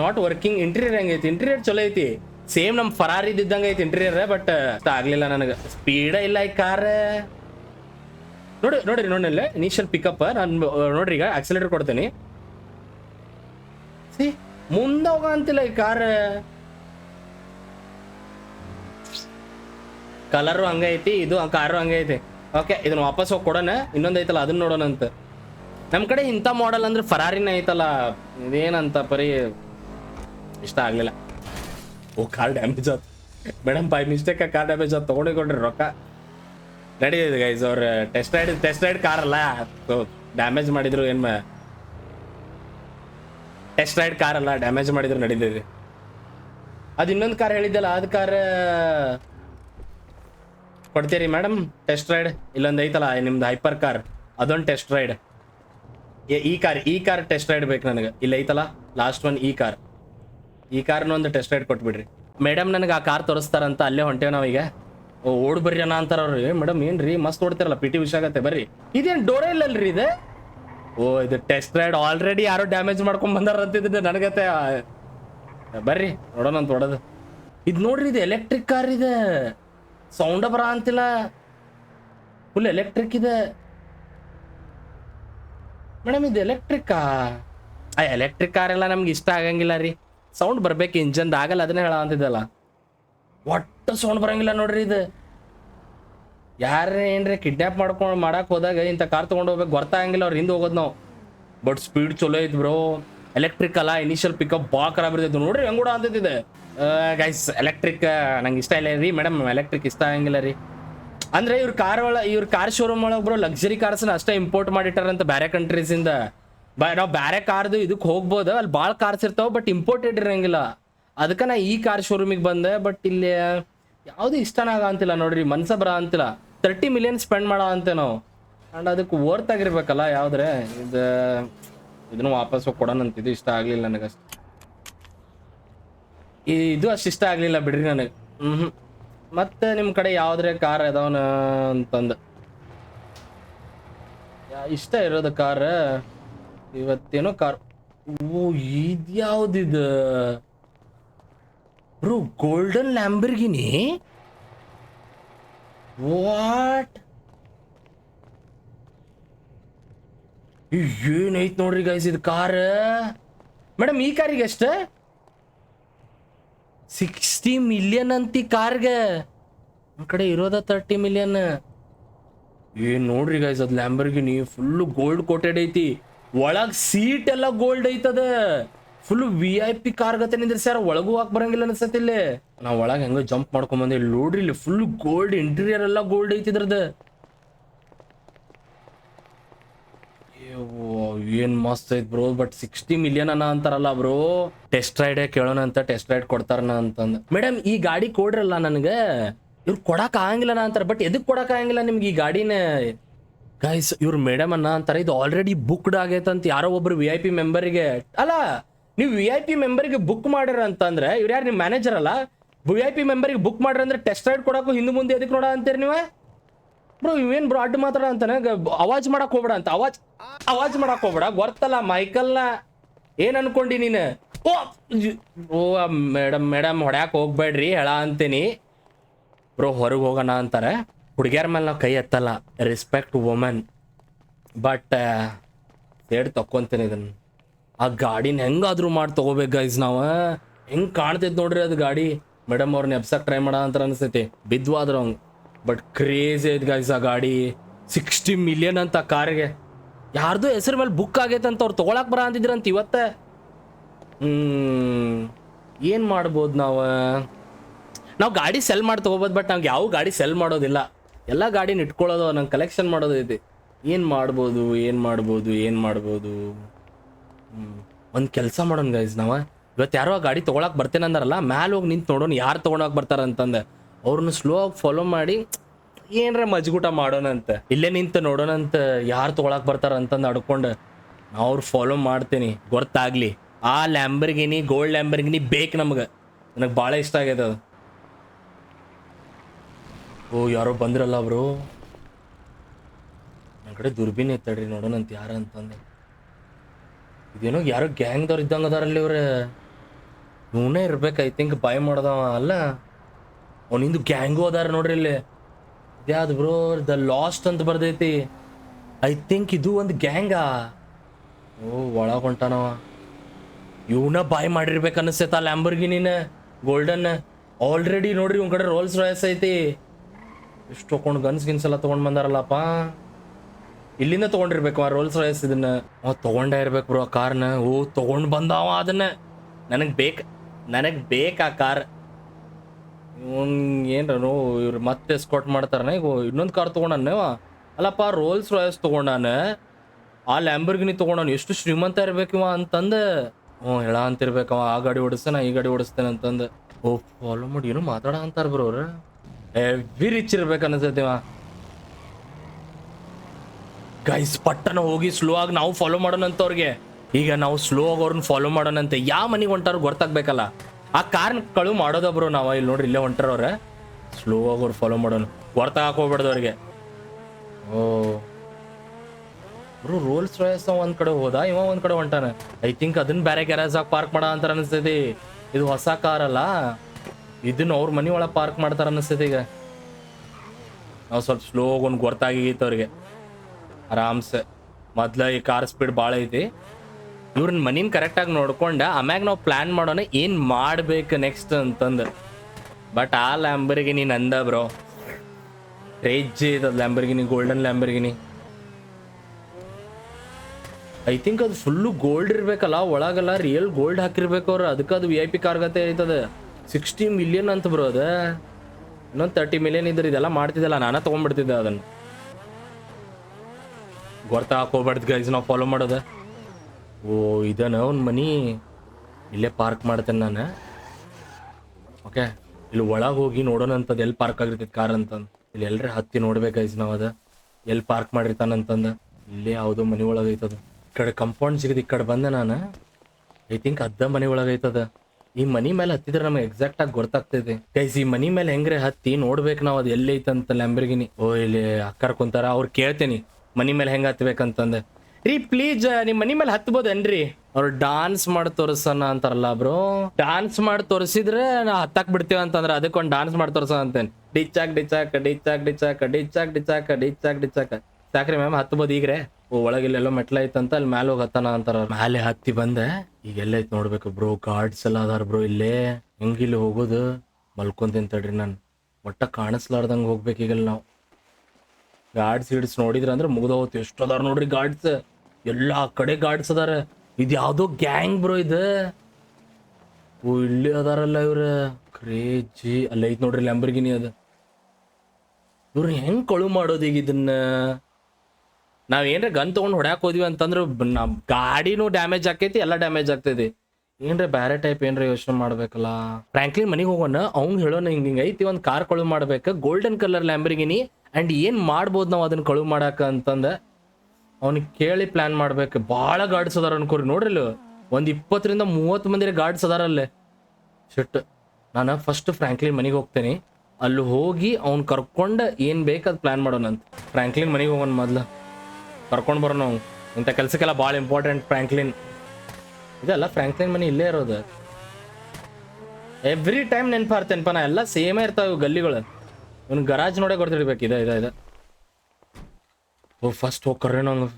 not working interior ಹೆಂಗೈತಿ ಇಂಟೀರಿಯರ್ ಚಲೋ ಐತಿ. ಸೇಮ್ ನಮ್ ಫರಾರಿ ಇದ್ದಂಗ ಐತಿ ಇಂಟೀರಿಯರ್ ಬಟ್ ಆಗ್ಲಿಲ್ಲ ನನಗೆ. ಸ್ಪೀಡ ಇಲ್ಲ ಈ ಕಾರ್. ನೋಡಿ, ನೋಡ್ರಿ ನೋಡಿಲ್ಲ ಇನಿಷಿಯಲ್ ಪಿಕಪ್ ನಾನು ನೋಡ್ರಿ ಈಗ ಆಕ್ಸಿಲೇಟರ್ ಕೊಡ್ತೀನಿ. ಸಿ ಮುಂದೆ ಹೋಗ ಅಂತಿಲ್ಲ ಈ ಕಾರ್ ಕಲರು ಹಂಗೈತಿ ಇದು ಕಾರು ಹಂಗೈತಿ ಓಕೆ ಇದನ್ನ ವಾಪಸ್ ಹೋಗಿ ಕೊಡೋಣ, ಇನ್ನೊಂದು ಐತಲ್ಲ, ಅದನ್ನ ನೋಡೋಣ ಅಂತ. ನಮ್ಮ ಕಡೆ ಇಂಥ ಮಾಡೆಲ್ ಅಂದ್ರೆ ಫರಾರಿನ ಐತಲ್ಲ, ಇದೇನಂತ ಪರಿ ಇಷ್ಟ ಆಗಲಿಲ್ಲ. ಓ ಕಾರ್ ಡ್ಯಾಮೇಜ್ ಆಯ್ತು madam by mistake car damage ಆಯ್ತು ತೊಗೊಂಡು ಕೊಡ್ರಿ ರೊಕ್ಕ. ನಡೀತಿದೆ ಗೈಸ್ ಅವ್ರ test ride test ride car ಅಲ್ಲ. ಡ್ಯಾಮೇಜ್ ಮಾಡಿದ್ರು ಏನ್ ಟೆಸ್ಟ್ ರೈಡ್ ಕಾರ್ ಅಲ್ಲ ಡ್ಯಾಮೇಜ್ ಮಾಡಿದ್ರೆ ನಡೀತಿದೆ ಅದು ಇನ್ನೊಂದು ಕಾರ್ ಹೇಳಿದ್ದಲ್ಲ, ಅದು ಕಾರ್ ಕೊಡ್ತೀರಿ ಮೇಡಮ್ ಟೆಸ್ಟ್ ರೈಡ್ ಇಲ್ಲೊಂದು ಐತಲ್ಲ, ನಿಮ್ದು ಹೈಪರ್ ಕಾರ್ ಅದೊಂದು ಟೆಸ್ಟ್ ರೈಡ್ ಈ ಕಾರ್ ಈ ಕಾರ್ ಟೆಸ್ಟ್ ರೈಡ್ ಬೇಕು ನನಗೆ. ಇಲ್ಲಿ ಐತಲ್ಲ ಲಾಸ್ಟ್ ಒನ್ ಈ ಕಾರ್. ಈ ಕಾರ್ನ ಒಂದು ಟೆಸ್ಟ್ ರೈಡ್ ಕೊಟ್ಬಿಡ್ರಿ. ಮೇಡಮ್ ನನಗೆ ಆ ಕಾರ್ ತೋರಿಸ್ತಾರಂತ, ಅಲ್ಲೇ ಹೊಂಟೇವ್ ನಾವೀಗ. ಓಡ್ ಬರ್ರಿ ಅಣ್ಣ ಅಂತಾರ ಅವ್ರು. ಮೇಡಮ್ ಏನ್ರಿ? ಮಸ್ತ್ ಓಡ್ತಿರಲ್ಲ ಪಿ ಟಿ ಆಗತ್ತೆ, ಬರ್ರಿ. ಇದೇನ್ ಡೋರೇ ಇಲ್ಲಲ್ರಿ ಇದು? ಓ, ಇದು ಟೆಸ್ಟ್ ರೈಡ್ ಆಲ್ರೆಡಿ ಯಾರೋ ಡ್ಯಾಮೇಜ್ ಮಾಡ್ಕೊಂಡ್ ಬಂದಾರ ಅಂತಿದ್ರೆ ನನಗತ್ತೆ. ಬರ್ರಿ, ನೋಡೋಣ ಅಂತ ಹೊಡೋದು. ಇದು ನೋಡ್ರಿ, ಇದು ಎಲೆಕ್ಟ್ರಿಕ್ ಕಾರ್ ಇದೆ. ಸೌಂಡ ಬರ ಅಂತಿಲ್ಲ. ಫುಲ್ ಎಲೆಕ್ಟ್ರಿಕ್ ಇದೆ. ಮೇಡಮ್ ಇದು ಎಲೆಕ್ಟ್ರಿಕ್ಕಾ ಆ ಎಲೆಕ್ಟ್ರಿಕ್ ಕಾರ್ ಎಲ್ಲ ನಮ್ಗೆ ಇಷ್ಟ ಆಗಂಗಿಲ್ಲ ರೀ. ಸೌಂಡ್ ಬರ್ಬೇಕು ಇಂಜನ್ದು ಆಗಲ್ಲ, ಅದನ್ನೇ ಹೇಳ ಅಂತಿದ್ದಲ್ಲ ಒಟ್ಟು ಸೌಂಡ್ ಬರಂಗಿಲ್ಲ ನೋಡ್ರಿ ಇದು. ಯಾರೇ ಏನ್ರಿ ಕಿಡ್ನಾಪ್ ಮಾಡ್ಕೊಂಡು ಮಾಡಕ್ ಹೋದಾಗ ಇಂಥ ಕಾರ್ ತೊಗೊಂಡು ಹೋಗ್ಬೇಕು ಗೊತ್ತಾಗಂಗಿಲ್ಲ ಅವ್ರು ಹಿಂದೆ ಹೋಗೋದು ನಾವು. ಬಟ್ ಸ್ಪೀಡ್ ಚಲೋ ಐತಿ ಬ್ರೋ ಎಲೆಕ್ಟ್ರಿಕ್ ಅಲ್ಲ ಇನಿಷಿಯಲ್ ಪಿಕಪ್ ಬಾ ಖರಾಬ್ ಇರ್ತೈತೆ. ನೋಡ್ರಿ ಹೆಂಗ್ ಕೂಡ ಅಂತಿದ್ದೆ ಗೈಸ್ ಎಲೆಕ್ಟ್ರಿಕ್ ನಂಗೆ ಇಷ್ಟ ಇಲ್ಲ ರೀ ಮೇಡಮ್ ಎಲೆಕ್ಟ್ರಿಕ್ ಇಷ್ಟ ಆಗಂಗಿಲ್ಲ ರೀ. ಅಂದ್ರೆ ಇವ್ರ ಕಾರ್ ಒಳ ಇವ್ರ ಕಾರ್ ಶೋರೂಮ್ ಒಳಗೆ ಬ್ರೋ ಲಕ್ಸರಿ ಕಾರ್ಸ್ನ ಅಷ್ಟೇ ಇಂಪೋರ್ಟ್ ಮಾಡಿಟ್ಟಾರಂತ ಬೇರೆ ಕಂಟ್ರೀಸಿಂದ ಬ ನಾವು ಬೇರೆ ಕಾರ್ದು ಇದಕ್ಕೆ ಹೋಗ್ಬೋದು. ಅಲ್ಲಿ ಭಾಳ ಕಾರ್ಸ್ ಇರ್ತಾವೆ ಬಟ್ ಇಂಪೋರ್ಟೆಡ್ ಇರಂಗಿಲ್ಲ ಅದಕ್ಕೆ ನಾ ಈ ಕಾರ್ ಶೋರೂಮಿಗೆ ಬಂದೆ ಬಟ್ ಇಲ್ಲಿ ಯಾವುದು ಇಷ್ಟನಾಗ ಅಂತಿಲ್ಲ ನೋಡ್ರಿ, ಮನ್ಸ ಬರ ಅಂತಿಲ್ಲ. ತರ್ಟಿ ಮಿಲಿಯನ್ ಸ್ಪೆಂಡ್ ಮಾಡೋ ಅಂತೆ ನಾವು. ಆ್ಯಂಡ್ ಅದಕ್ಕೆ ವರ್ತ್ ಆಗಿರ್ಬೇಕಲ್ಲ ಯಾವ್ದ್ರೆ? ಇದು, ಇದನ್ನು ವಾಪಸ್ ಅಂತಿದ್ದು, ಇಷ್ಟ ನನಗೆ ನನಗಷ್ಟು. ಇದು ಅಷ್ಟು ಇಷ್ಟ ಆಗಲಿಲ್ಲ ಬಿಡ್ರಿ ನನಗೆ. ಹ್ಞೂ ಮತ್ತೆ ನಿಮ್ಮ ಕಡೆ ಯಾವ್ದ್ರೆ ಕಾರ್ ಅದಾವನ ಅಂತಂದು. ಇಷ್ಟ ಇರೋದು ಕಾರ್ ಇವತ್ತೇನೋ ಕಾರ್ ಓ, ಇದ್ಯಾವ್ದಿದು? ಬ್ರೂ ಗೋಲ್ಡನ್ ಲ್ಯಾಂಬರ್ಗಿನಿ ವಾಟ್ ಏನೈತ್ ನೋಡ್ರಿ ಗೈಸ್ ಇದು ಕಾರ್ ಮೇಡಮ್, ಈ ಕಾರಿಗೆ ಎಷ್ಟು ಸಿಕ್ಸ್ಟಿ ಮಿಲಿಯನ್ ಅಂತಿ ಕಾರ್ಗೆ ನಮ್ಮ ಕಡೆ ಇರೋದ ತರ್ಟಿ ಮಿಲಿಯನ್ ಏನ್ ನೋಡ್ರಿ ಗೈಸ್ ಅದ್ ಲ್ಯಾಂಬರ್ಗಿನಿ ಫುಲ್ ಗೋಲ್ಡ್ ಕೋಟೆಡ್ ಐತಿ. ಒಳಗ್ ಸೀಟ್ ಎಲ್ಲ ಗೋಲ್ಡ್ ಐತದ. Full V I P car ಗತೆ ಸರ್ ಒಳಗೂ ಹಾಕ್ ಬರಂಗಿಲ್ಲ ಅನ್ಸತ್ತೆ ಇಲ್ಲಿ. ನಾವ್ ಒಳಗೆ ಹೆಂಗೋ ಜಂಪ್ ಮಾಡ್ಕೊಂಡ್ ಬಂದೆ ನೋಡ್ರಿ, ಇಲ್ಲಿ ಫುಲ್ ಗೋಲ್ಡ್ ಇಂಟೀರಿಯರ್ ಎಲ್ಲ ಗೋಲ್ಡ್ ಐತಿ ಇದ್ರದ್ದು. ಏನ್ ಮಸ್ತ್ ಐತ್ ಬ್ರೋ ಬಟ್ ಸಿಕ್ಸ್ಟಿ ಮಿಲಿಯನ್ ಅನ್ನ ಅಂತಾರಲ್ಲ ಬ್ರೋ ಟೆಸ್ಟ್ ರೈಡ್ ಕೇಳೋಣ ಅಂತ ಟೆಸ್ಟ್ ರೈಡ್ ಕೊಡ್ತಾರನ ಅಂತಂದ. ಮೇಡಮ್ ಈ ಗಾಡಿ ಕೊಡ್ರಲ್ಲ ನನಗೆ? ಇವ್ರು ಕೊಡಕ್ ಆಗಂಗಿಲ್ಲ ಅಂತಾರೆ. ಅಂತಾರ ಬಟ್ ಎದಕ್ ಕೊಡಕ್ ಆಗಂಗಿಲ್ಲ ನಿಮ್ಗೆ ಈ ಗಾಡಿನ? ಗೈಸ್ ಇವ್ರು ಮೇಡಮ್ ಅನ್ನ ಅಂತಾರೆ. ಇದು ಆಲ್ರೆಡಿ ಬುಕ್ಡ್ ಆಗೈತಂತ ಯಾರೋ ಒಬ್ರು ವಿ ಐ ಪಿ ಮೆಂಬರ್ಗೆ ಅಲ್ಲ ನೀವು ವಿ ಐ ಪಿ ಮೆಂಬರ್ಗೆ ಬುಕ್ ಮಾಡಿರ ಅಂತಂದ್ರೆ, ಇವ್ರು ಯಾರು ನಿಮ್ಮ ಮ್ಯಾನೇಜರ್ ಅಲ್ಲ? ವಿ ಐ ಪಿ ಮೆಂಬರ್ಗೆ ಬುಕ್ ಮಾಡ್ರಿ ಅಂದ್ರೆ ಟೆಸ್ಟ್ ರೈಡ್ ಕೊಡಕ್ಕೂ ಹಿಂದೆ ಮುಂದೆ ಎದಕ್ ನೋಡ ಅಂತೀರಿ ನೀವು? ಬ್ರೋ, ಇವೇನು ಬ್ರೋ ಅಡ್ಡ ಮಾತಾಡ ಅಂತಾನೆ? ಅವಾಜ್ ಮಾಡಕ್ ಹೋಗ್ಬೇಡ ಅಂತ. ಅವಾಜ್ ಅವಾಜ್ ಮಾಡಕ್ ಹೋಗ್ಬೇಡ. ಗೊತ್ತಲ್ಲ, ಮೈಕಲ್ನ ಏನ್ ಅನ್ಕೊಂಡಿ ನೀನು? ಓ ಓ ಮೇಡಮ್ ಮೇಡಮ್, ಹೊಡ್ಯಾಕ್ ಹೋಗ್ಬೇಡ್ರಿ, ಹೇಳ ಅಂತೀನಿ. ಬ್ರೋ, ಹೊರಗೆ ಹೋಗೋಣ ಅಂತಾರೆ. ಹುಡುಗಿಯರ ಮೇಲೆ ನಾವು ಕೈ ಎತ್ತಲ್ಲ. ರೆಸ್ಪೆಕ್ಟ್ ವುಮೆನ್ ಬಟ್ ಸೇಡ್ ತಕ್ಕೊಂತೀನಿ ಇದನ್ನ. ಆ ಗಾಡಿನ ಹೆಂಗಾದ್ರೂ ಮಾಡಿ ತಗೋಬೇಕು ಗೈಸ್ ನಾವು. ಹೆಂಗ್ ಕಾಣ್ತೈತೆ ನೋಡ್ರಿ ಅದು ಗಾಡಿ. ಮೇಡಮ್ ಅವ್ರನ್ನ ಎಬ್ಸಕ್ ಟ್ರೈ ಮಾಡ ಅಂತ ಅನ್ಸೈತಿ. ಬಿದ್ವಾದ್ರು ಹಂಗ್ ಬಟ್ ಕ್ರೇಜ್ ಐತ್ ಗೈಸ್ ಆ ಗಾಡಿ. ಸಿಕ್ಸ್ಟಿ ಮಿಲಿಯನ್ ಅಂತ ಕಾರಿಗೆ. ಯಾರ್ದು ಹೆಸರು ಮೇಲೆ ಬುಕ್ ಆಗೈತೆ ಅಂತ ಅವ್ರು ತಗೊಳಕ್ ಬರ ಅಂತಿದ್ರಂತ ಇವತ್ತ. ಹ್ಮ್, ಏನ್ ಮಾಡ್ಬೋದು ನಾವು? ನಾವು ಗಾಡಿ ಸೆಲ್ ಮಾಡಿ ತಗೋಬೋದು ಬಟ್ ನಂಗೆ ಯಾವ ಗಾಡಿ ಸೆಲ್ ಮಾಡೋದಿಲ್ಲ. ಎಲ್ಲ ಗಾಡಿನ ಇಟ್ಕೊಳ್ಳೋದು, ನಂಗೆ ಕಲೆಕ್ಷನ್ ಮಾಡೋದೈತಿ ಏನು ಮಾಡ್ಬೋದು ಏನು ಮಾಡ್ಬೋದು ಏನು ಮಾಡ್ಬೋದು? ಒಂದು ಕೆಲಸ ಮಾಡೋಣ ಗೈಸ್ ನಾವು. ಇವತ್ತು ಯಾರೋ ಗಾಡಿ ತೊಗೊಳಕ್ ಬರ್ತೇನೆ ಅಂದಾರಲ್ಲ, ಮ್ಯಾಲ ಹೋಗಿ ನಿಂತು ನೋಡೋಣ ಯಾರು ತೊಗೊಂಡೋಗಿ ಬರ್ತಾರ ಅಂತಂದೆ. ಅವ್ರನ್ನ ಸ್ಲೋ ಆಗಿ ಫಾಲೋ ಮಾಡಿ, ಏನರ ಮಜ್ಗೂಟ ಮಾಡೋಣ ಅಂತ. ಇಲ್ಲೇ ನಿಂತು ನೋಡೋಣ ಅಂತ ಯಾರು ತೊಗೊಳಕ್ ಬರ್ತಾರ ಅಂತಂದು ಅಡ್ಕೊಂಡು ಅವ್ರು ಫಾಲೋ ಮಾಡ್ತೀನಿ. ಗೊತ್ತಾಗ್ಲಿ, ಆ ಲ್ಯಾಂಬರ್ಗಿನಿ ಗೋಲ್ಡ್ ಲ್ಯಾಂಬರ್ಗಿನಿ ಬೇಕು ನಮಗೆ. ನನಗೆ ಭಾಳ ಇಷ್ಟ ಆಗ್ಯದ ಅದು. ಓ, ಯಾರೋ ಬಂದ್ರಲ್ಲ ಅವರು. ನನ್ನ ಕಡೆ ದುರ್ಬೀನ್ ಐತಡ್ರಿ ನೋಡೋಣಂತ ಯಾರ ಅಂತಂದು. ಇದೇನೋ ಯಾರೋ ಗ್ಯಾಂಗ್ದವ್ರು ಇದ್ದಂಗೆ ಅದಾರಲ್ಲಿ ಇವ್ರೆ. ಇವನೇ ಇರ್ಬೇಕು ಐ ಥಿಂಕ್ ಬಾಯ್ ಮಾಡ್ದವ. ಅಲ್ಲ ಅವನಿಂದು ಗ್ಯಾಂಗು ಅದಾರ ನೋಡ್ರಿ ಇಲ್ಲಿ. ಇದ್ಯಾವ್ದು ಬ್ರೋ, ದ ಲಾಸ್ಟ್ ಅಂತ ಬರ್ದೈತಿ. ಐ ಥಿಂಕ್ ಇದು ಒಂದು ಗ್ಯಾಂಗಾ? ಓ, ಒಳಗೆ ಹೊಂಟಾನವ. ಇವನ ಬಾಯ್ ಮಾಡಿರ್ಬೇಕು ಅನಿಸ್ತೈತ ಲ್ಯಾಂಬರ್ಗಿನಿನ, ಗೋಲ್ಡನ್. ಆಲ್ರೆಡಿ ನೋಡ್ರಿ ಇವ್ ಕಡೆ ರೋಲ್ಸ್ ರಾಯ್ಸ್ ಐತಿ. ಎಷ್ಟು ತೊಗೊಂಡು ಗನ್ಸ್ ಗಿನ್ಸ್ ಎಲ್ಲ ತೊಗೊಂಡು ಬಂದಾರಲ್ಲಪ್ಪ. ಇಲ್ಲಿಂದ ತೊಗೊಂಡಿರ್ಬೇಕು, ಆ ರೋಲ್ಸ್ ರಾಯ್ಸ್ ಇದನ್ನ. ಅವ ತೊಗೊಂಡೇ ಇರ್ಬೇಕು ಬ್ರೋ ಆ ಕಾರ್ನ. ಓ, ತೊಗೊಂಡು ಬಂದಾವ ಅದನ್ನ. ನನಗೆ ಬೇಕು ನನಗೆ ಬೇಕು ಆ ಕಾರ್. ಇವನ್ ಏನ್ರನು ಇವ್ರು ಮತ್ತೆ ಸ್ಕಾಟ್ ಮಾಡ್ತಾರನ ಇನ್ನೊಂದು ಕಾರ್ ತಗೊಂಡಾನ ಅಲ್ಲಪ್ಪ ರೋಲ್ಸ್ ರಾಯ್ಸ್ ತೊಗೊಂಡಾನ. ಆ ಲ್ಯಾಂಬರ್ಗಿನಿ ತೊಗೊಂಡಾನ. ಎಷ್ಟು ಶ್ರೀಮಂತ ಇರ್ಬೇಕು ಅಂತಂದ. ಹ್ಞೂ ಹೇಳ ಅಂತಿರ್ಬೇಕವ ಆ ಗಾಡಿ ಓಡಿಸ್ತಾನ, ಈ ಗಾಡಿ ಓಡಿಸ್ತೇನೆ ಅಂತಂದು. ಓ ಫಾಲೋ ಮಾಡಿ ಏನೋ ಮಾತಾಡ ಅಂತಾರ ಬ್ರೋ ಅವ್ರ. ಹೆವಿ ರಿಚ್ ಇರ್ಬೇಕು ಅನ್ಸತ್ತೀವ ಗೈಸ್ ಪಟ್ಟನ ಹೋಗಿ ಸ್ಲೋ ಆಗಿ ನಾವು ಫಾಲೋ ಮಾಡೋಣಂತ ಅವ್ರಿಗೆ ಈಗ ನಾವು ಸ್ಲೋ ಆಗಿ ಅವ್ರನ್ನ ಫಾಲೋ ಮಾಡೋಣಂತೆ. ಯಾವ ಮನೆಗೆ ಹೊಂಟಾರ ಗೊತ್ತಾಗ್ಬೇಕಲ್ಲ? ಆ ಕಾರ್ನ ಕಳು ಮಾಡೋದಬ್ರು ನಾವು. ಇಲ್ಲಿ ನೋಡ್ರಿ, ಇಲ್ಲೇ ಹೊಂಟಾರ ಅವ್ರೆ. ಸ್ಲೋ ಆಗಿ ಅವ್ರು ಫಾಲೋ ಮಾಡೋಣ. ಗೊತ್ತಾಗಕ್ಕೆ ಹೋಗ್ಬಾರ್ದು ಅವ್ರಿಗೆ. ಓ. ಬ್ರೋ ರೋಲ್ಸ್ ರಾಯ್ಸ್ ಒಂದ್ ಕಡೆ ಹೋದ? ಇವ ಒಂದ್ ಕಡೆ ಹೊಂಟಾನ? ಐ ಥಿಂಕ್ ಅದನ್ನ ಬೇರೆ ಗ್ಯಾರೇಜ್ ಆಗಿ ಪಾರ್ಕ್ ಮಾಡ ಅಂತ ಅನಿಸ್ತೈತಿ. ಇದು ಹೊಸ ಕಾರ್ ಅಲ್ಲ? ಇದನ್ನ ಅವ್ರ ಮನೆ ಒಳಗೆ ಪಾರ್ಕ್ ಮಾಡ್ತಾರ ಅನಿಸ್ತೈತಿ ಈಗ. ನಾವು ಸ್ವಲ್ಪ ಸ್ಲೋ ಒಂದು ಗೊತ್ತಾಗಿತ್ತು ಅವ್ರಿಗೆ. ಆರಾಮ್ಸೆ. ಮೊದ್ಲ ಈ ಕಾರ್ ಸ್ಪೀಡ್ ಭಾಳ ಐತಿ. ಇವ್ರನ್ನ ಮನಿನ ಕರೆಕ್ಟಾಗಿ ನೋಡ್ಕೊಂಡ ಆಮ್ಯಾಗ ನಾವು ಪ್ಲಾನ್ ಮಾಡೋಣ ಏನು ಮಾಡ್ಬೇಕು ನೆಕ್ಸ್ಟ್ ಅಂತಂದು. ಬಟ್ ಆ ಲ್ಯಾಂಬರ್ಗಿನಿ ನಂದ bro rage ಇದ್ದದ Lamborghini golden Lamborghini I think ಅದು ಫುಲ್ಲು ಗೋಲ್ಡ್ ಇರ್ಬೇಕಲ್ಲ, ಒಳಗೆಲ್ಲ ರಿಯಲ್ ಗೋಲ್ಡ್ ಹಾಕಿರ್ಬೇಕು ಅವ್ರು. ಅದಕ್ಕೆ ಅದು ವಿ ಐ ಪಿ ಕಾರ್ ಗತೆ ಐತದ. ಸಿಕ್ಸ್ಟಿ ಮಿಲಿಯನ್ ಅಂತ ಬ್ರೋ ಅದ. ಇನ್ನೊಂದು ತರ್ಟಿ ಮಿಲಿಯನ್ ಇದ್ರೆ ಇದೆಲ್ಲ ಮಾಡ್ತಿದ್ದಲ್ಲ, ನಾನೇ ತೊಗೊಂಡ್ಬಿಡ್ತಿದ್ದೆ ಅದನ್ನು. ಗೊತ್ತಾಕ್ ಹಾಕೋಬಾರ್ದು ಗೈಸ್ ನಾವು ಫಾಲೋ ಮಾಡೋದ. ಓ, ಇದನ ಅವ್ನ ಮನಿ ಇಲ್ಲೇ ಪಾರ್ಕ್ ಮಾಡ್ತೇನೆ ನಾನು. ಓಕೆ ಇಲ್ಲಿ ಒಳಗೆ ಹೋಗಿ ನೋಡೋಣ ಅಂತದ್ ಎಲ್ಲಿ ಪಾರ್ಕ್ ಆಗಿರ್ತೈತಿ ಕಾರ್ ಅಂತಂದು. ಇಲ್ಲಿ ಎಲ್ಲರ ಹತ್ತಿ ನೋಡ್ಬೇಕು ಗೈಸ್ ನಾವು ಅದ. ಎಲ್ಲಿ ಪಾರ್ಕ್ ಮಾಡಿರ್ತಾನಂತಂದು ಇಲ್ಲೇ ಯಾವುದೋ ಮನೆ ಒಳಗೆ ಐತದ. ಈ ಕಡೆ ಕಂಪೌಂಡ್ ಸಿಗದು ಈ ಕಡೆ ಬಂದೆ ನಾನು. ಐ ಥಿಂಕ್ ಅದ್ದ ಮನೆ ಒಳಗೆ ಐತದ. ಈ ಮನಿ ಮೇಲೆ ಹತ್ತಿದ್ರೆ ನಮಗೆ ಎಕ್ಸಾಕ್ಟ್ ಆಗಿ ಗೊತ್ತಾಗ್ತೈತಿ. ಗೈಸ್ ಈ ಮನಿ ಮೇಲೆ ಹೆಂಗ್ರೆ ಹತ್ತಿ ನೋಡ್ಬೇಕು ನಾವು ಅದು ಐತಂತ ಲ್ಯಾಂಬರ್ಗಿನಿ ಓ, ಇಲ್ಲಿ ಅಕ್ಕರ್ ಕುಂತಾರ, ಅವ್ರು ಕೇಳ್ತೇನಿ. ಮನಿ ಮೇಲೆ ಹೆಂಗೆ ಹತ್ಬೇಕಂತಂದು. ರೀ ಪ್ಲೀಸ್ ನಿಮ್ಮ ಮನಿ ಮೇಲೆ ಹತ್ಬೋದನ್ರಿ? ಅವ್ರು ಡಾನ್ಸ್ ಮಾಡಿ ತೋರಿಸೋಣ ಅಂತಾರಲ್ಲ ಬ್ರೋ. ಡಾನ್ಸ್ ಮಾಡಿ ತೋರಿಸಿದ್ರೆ ನಾ ಹತ್ತಾಕ್ ಬಿಡ್ತೀವಿ ಅಂತಂದ್ರೆ ಅದಕ್ಕೊಂದು ಡಾನ್ಸ್ ಮಾಡಿ ತೋರಿಸೋಣ ಅಂತೇನೆ. ಡಿಚ್ಚಾಕ್ ಡಿಚಾಕ್ ಡಿಚಾಕ್ ಡಿಚಾಕ್ ಡಿಚಾಕ್ ಡಿಚಾಕ್ ಡಿಚಾಕ್ ಡಿಚಾಕ್. ಸಾಕ್ರಿ ಮ್ಯಾಮ್ ಹತ್ಬೋದು ಈಗ್ರೆ. ಓ ಒಳಗಿಲ್ಲೆಲ್ಲೋ ಮೆಟ್ಲ ಐತಂತ ಅಲ್ಲಿ ಮ್ಯಾಲ ಹೋಗಿ ಹತ್ತಾನ ಅಂತಾರ ಮ್ಯಾಲೆ ಹತ್ತಿ ಬಂದೆ. ಈಗ ಎಲ್ಲ ಐತ್ ನೋಡ್ಬೇಕು ಬ್ರೋ. ಗಾರ್ಡ್ಸ್ ಎಲ್ಲ ಅದಾರ ಬ್ರೋ ಇಲ್ಲೇ. ಹೆಂಗಿಲ್ಲಿ ಹೋಗೋದು? ಮಲ್ಕೊಂತೀನಿ ತಡ್ರಿ ನಾನು. ಒಟ್ಟ ಕಾಣಿಸ್ಲಾರ್ದಂಗೆ ಹೋಗ್ಬೇಕೀಗಲ್ಲ ನಾವು. ಗಿಡ್ಸ್ ನೋಡಿದ್ರ ಅಂದ್ರೆ ಮುಗ್ದೋತ್ ಎಷ್ಟು ಅದಾರ ನೋಡ್ರಿ ಗಾರ್ಡ್ಸ್ ಎಲ್ಲಾ ಕಡೆ ಗಾಡ್ಸ್ ಅದಾರ. ಇದು ಯಾವುದೋ ಗ್ಯಾಂಗ್ ಬ್ರೋ ಇದು. ಓ, ಇಲ್ಲಿ ಅದಾರಲ್ಲ ಇವ್ರ. ಕ್ರೇಜಿ ಅಲ್ಲ ಐತ್ ನೋಡ್ರಿ ಲ್ಯಾಂಬರ್ಗಿನಿ ಅದ. ಇವ್ರು ಹೆಂಗ್ ಕಳು ಮಾಡೋದು ಈಗ ಇದನ್ನ? ನಾವ್ ಏನ್ರ ಗನ್ ತಗೊಂಡ್ ಹೊಡ್ಯಾಕ್ ಹೋದ್ವಿ ಅಂತಂದ್ರ ನಮ್ ಗಾಡಿನೂ ಡ್ಯಾಮೇಜ್ ಆಕೈತಿ, ಎಲ್ಲ ಡ್ಯಾಮೇಜ್ ಆಗ್ತೈತಿ. ಏನ್ರ ಬ್ಯಾರೆ ಟೈಪ್ ಏನ್ರ ಯೋಚನೆ ಮಾಡ್ಬೇಕಲ್ಲ? ಫ್ರಾಂಕ್ಲಿನ್ ಮನೆಗೆ ಹೋಗೋಣ, ಅವ್ನ್ ಹೇಳೋಣ ಹಿಂಗ್ ಹಿಂಗ್ ಐತಿ, ಒಂದ್ ಕಾರ್ ಕಳು ಮಾಡ್ಬೇಕ ಗೋಲ್ಡನ್ ಕಲರ್ ಲ್ಯಾಂಬರ್ಗಿನಿ ಅಂಡ್ ಏನು ಮಾಡ್ಬೋದು ನಾವು ಅದನ್ನ ಕಳುವು ಮಾಡಾಕ ಅಂತಂದು ಅವ್ನಿಗೆ ಕೇಳಿ ಪ್ಲಾನ್ ಮಾಡ್ಬೇಕು. ಭಾಳ ಗಾರ್ಡ್ಸ್ ಅದಾರ ಅನ್ಕೋರಿ. ನೋಡ್ರಿ ಒಂದ್ ಇಪ್ಪತ್ತರಿಂದ ಮೂವತ್ತು ಮಂದಿ ಗಾರ್ಡ್ಸ್ ಅದಾರಲ್ಲೇ ಶಿಟ್ ನಾನು ಫಸ್ಟ್ ಫ್ರಾಂಕ್ಲಿನ್ ಮನೆಗೆ ಹೋಗ್ತೇನೆ. ಅಲ್ಲಿ ಹೋಗಿ ಅವ್ನು ಕರ್ಕೊಂಡು ಏನು ಬೇಕು ಪ್ಲಾನ್ ಮಾಡೋಣ ಅಂತ. ಫ್ರಾಂಕ್ಲಿನ್ ಮನೆಗೆ ಹೋಗೋಣ ಮೊದಲು. ಕರ್ಕೊಂಡು ಬರೋಣ ನಾವು ಇಂಥ ಕೆಲಸಕ್ಕೆಲ್ಲ ಭಾಳ ಇಂಪಾರ್ಟೆಂಟ್ ಫ್ರಾಂಕ್ಲಿನ್ ಇದೆಲ್ಲ ಫ್ರಾಂಕ್ಲಿನ್ ಮನೆ ಇಲ್ಲೇ ಇರೋದು. ಎವ್ರಿ ಟೈಮ್ ನೆನಪಾರ್ತೇನಪ್ಪ ನಾ. ಎಲ್ಲ ಸೇಮೇ ಇರ್ತಾವೆ ಗಲ್ಲಿಗಳು. ಇವ್ನು ಗರಾಜ್ ನೋಡೇ ಗೊತ್ತಿರ್ಬೇಕು ಇದೆ ಇದೆ ಇದೆ. ಓ ಫಸ್ಟ್ ಹೋಗಿ ಕರ್ರೆ ನಾವು